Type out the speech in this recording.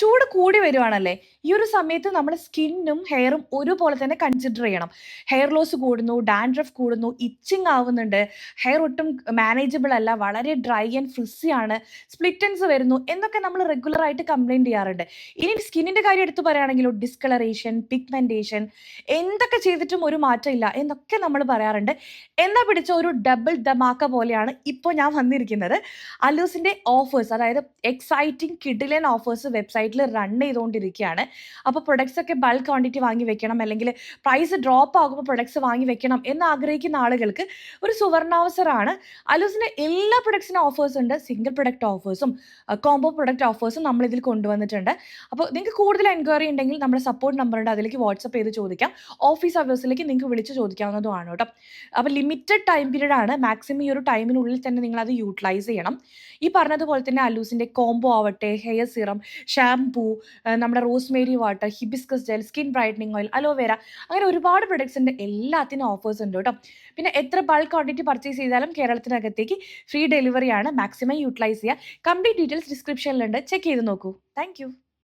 ചൂട് കൂടി വരുവാണല്ലേ? ഈ ഒരു സമയത്ത് നമ്മൾ സ്കിന്നും ഹെയറും ഒരുപോലെ തന്നെ കൺസിഡർ ചെയ്യണം. ഹെയർ ലോസ് കൂടുന്നു ഡാൻഡ്രഫ് കൂടുന്നു ഇച്ചിങ് ആവുന്നുണ്ട്. ഹെയർ ഒട്ടും മാനേജബിൾ അല്ല വളരെ ഡ്രൈ ആൻഡ് ഫ്രിസി ആണ്. സ്പ്ലിറ്റൻസ് വരുന്നു എന്നൊക്കെ നമ്മൾ റെഗുലർ ആയിട്ട് കംപ്ലൈന്റ് ചെയ്യാറുണ്ട്. ഇനി സ്കിന്നിന്റെ കാര്യം എടുത്തു പറയുകയാണെങ്കിലോ ഡിസ്കളറേഷൻ പിഗ്മെന്റേഷൻ എന്തൊക്കെ ചെയ്തിട്ടും ഒരു മാറ്റമില്ല എന്നൊക്കെ നമ്മൾ പറയാറുണ്ട്. എന്നാ പിടിച്ച ഒരു ഡബിൾ ദമാക്ക പോലെയാണ് ഇപ്പോൾ ഞാൻ വന്നിരിക്കുന്നത്. അലൂസിന്റെ ഓഫേഴ്സ് അതായത് എക്സൈറ്റിംഗ് കിഡിലൻ ഓഫേഴ്സ് വെബ്സൈറ്റിൽ റൺ ചെയ്തുകൊണ്ടിരിക്കുകയാണ് അപ്പോൾ പ്രൊഡക്ട്സ് ഒക്കെ ബൾക്ക് ക്വാണ്ടിറ്റി വാങ്ങി വെക്കണം അല്ലെങ്കിൽ പ്രൈസ് ഡ്രോപ്പ് ആകുമ്പോൾ പ്രൊഡക്ട്സ് വാങ്ങി വെക്കണം എന്ന് ആഗ്രഹിക്കുന്ന ആളുകൾക്ക് ഒരു സുവർണാവസരമാണ്. അലൂസിന്റെ എല്ലാ പ്രൊഡക്ട്സിനും ഓഫേഴ്സ് ഉണ്ട്. സിംഗിൾ പ്രൊഡക്റ്റ് ഓഫേഴ്സും കോംബോ പ്രൊഡക്റ്റ് ഓഫേഴ്സും നമ്മൾ ഇതിൽ കൊണ്ടുവന്നിട്ടുണ്ട്. അപ്പോൾ നിങ്ങൾക്ക് കൂടുതൽ എൻക്വയറി ഉണ്ടെങ്കിൽ നമ്മുടെ സപ്പോർട്ട് നമ്പർ ഉണ്ട്. അതിലേക്ക് വാട്സപ്പ് ചെയ്ത് ചോദിക്കാം. ഓഫീസ് അവേഴ്സിലേക്ക് നിങ്ങൾക്ക് വിളിച്ച് ചോദിക്കാവുന്നതുമാണ് കേട്ടോ. അപ്പോൾ ലിമിറ്റഡ് ടൈം പീരീഡ് ആണ്. മാക്സിമം ഈ ഒരു ടൈമിനുള്ളിൽ തന്നെ നിങ്ങൾ അത് യൂട്ടിലൈസ് ചെയ്യണം. ഈ പറഞ്ഞതുപോലെ തന്നെ അലൂസിന്റെ കോംബോ ആവട്ടെ ഹെയർ സിറം ഷാംപൂ നമ്മുടെ rosemary water hibiscus gel skin brightening oil aloe vera അങ്ങനെ ഒരുപാട് പ്രൊഡക്ട്സിന്റെ എല്ലാത്തിനും ഓഫേഴ്സ് ഉണ്ട് കേട്ടോ. പിന്നെ എത്ര ബൾക്ക് ക്വാണ്ടിറ്റി പർച്ചേസ് ചെയ്താലും കേരളത്തിനകത്തേക്ക് ഫ്രീ ഡെലിവറി ആണ്. മാക്സിമം യൂട്ടിലൈസ് ചെയ്യുക. കംപ്ലീറ്റ് ഡീറ്റെയിൽസ് ഡിസ്ക്രിപ്ഷനിലുണ്ട് ചെക്ക് ചെയ്ത് നോക്കൂ. താങ്ക്